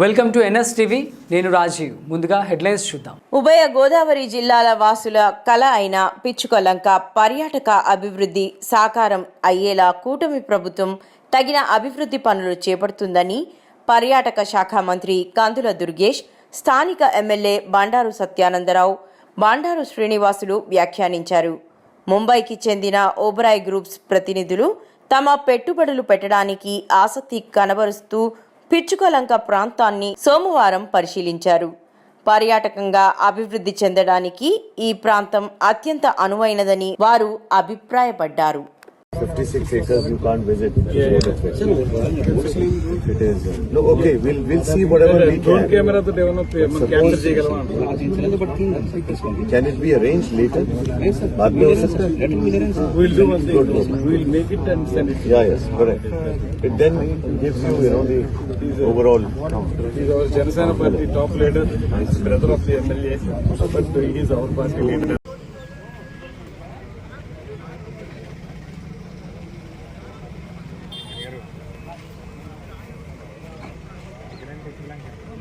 Welcome to NS TV. నేను రాజీవ్. ముందుగా headlines చూద్దాం. ఉభయ గోదావరి జిల్లాల వాసుల కళ అయిన పిచ్చుకలంక పర్యాటక అభివృద్ధి సాకారం అయ్యేలా కూటమి ప్రభుత్వం తగిన అభివృద్ధి పనులు చేపడుతుందని పర్యాటక శాఖ మంత్రి కందుల దుర్గేష్ స్థానిక ఎమ్మెల్యే బండారు సత్యానందరావు బండారు శ్రీనివాసులు వ్యాఖ్యానించారు. ముంబైకి చెందిన ఓబరాయ్ గ్రూప్స్ ప్రతినిధులు తమ పెట్టుబడులు పెట్టడానికి ఆసక్తి కనబరుస్తూ పిచ్చుకలంక ప్రాంతాన్ని సోమవారం పరిశీలించారు. పర్యాటకంగా అభివృద్ధి చెందడానికి ఈ ప్రాంతం అత్యంత అనువైనదని వారు అభిప్రాయపడ్డారు. 56 acres you can't visit. Yeah, yeah. It is. No, okay, we'll, we'll see whatever we can. camera to develop. Suppose, can it be arranged later? Baad mein? We'll do one thing. We'll make it and send it. Yeah, yes, correct. It then gives you, you know, the overall. He's our Janasana party top leader, brother of the MLA, but he is our party leader. lang yan.